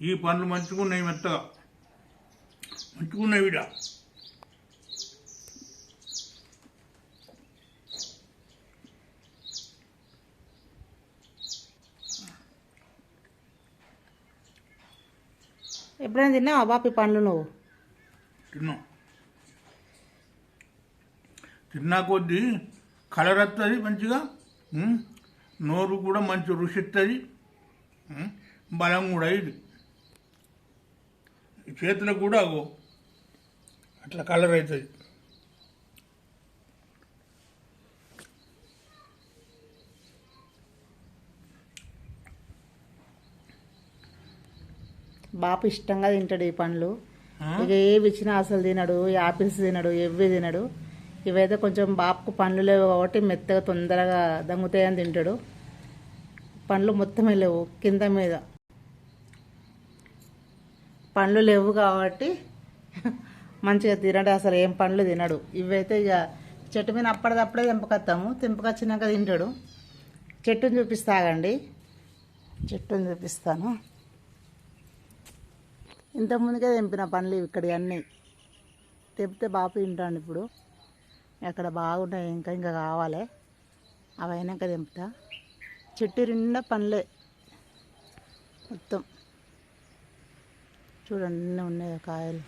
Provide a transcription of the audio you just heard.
ఈ పండ్లు మంచుకున్నాయి మెత్తగా. మంచుకున్నాయి విడ. ఎప్పుడైనా తిన్నావా బాపి పండ్లు నువ్వు? తిన్నాం. తిన్నా కొద్దీ కలర్ వస్తుంది మంచిగా నోరు కూడా మంచి రుచి ఇస్తుంది ఉమ్, బలం కూడా ఇది. ఈ చేతులకు కూడా అగో. అట్లా కలర్ అవుతుంది. బాపు ఇష్టంగా తింటాడు ఈ పండ్లు? ఇక ఏవి ఇచ్చినా అసలు తినడు యాపిల్స్ తినడు ఎవ్వి తినడు. ఇవైతే కొంచెం బాపుకు పండ్లు లేవు కాబట్టి మెత్తగా తొందరగా దమ్ముతాయని తింటాడు. పండ్లు మొత్తం లేవు కింద మీద. పండ్లు లేవు కాబట్టి మంచిగా తినడు. అసలు ఏం పండ్లు తినడు. ఇవైతే ఇక చెట్టు మీద అప్పటిదప్పుడే తెంపకొస్తాము తెంపకొచ్చినాక తింటాడు. చెట్టుని చూపిస్తాగండి చెట్టుని చూపిస్తాను. ఇంతకుముందుకే తెంపిన పండ్లు ఇక్కడ అన్నీ. తెంపితే బాపు తింటాను ఇప్పుడు. అక్కడ బాగున్నాయి. ఇంకా ఇంకా కావాలి. అవి అయినాక తెంపుతా. చెట్టు నిండా పండ్లే. మొత్తం. చూడండి అన్నీ ఉన్నాయి కాయలు.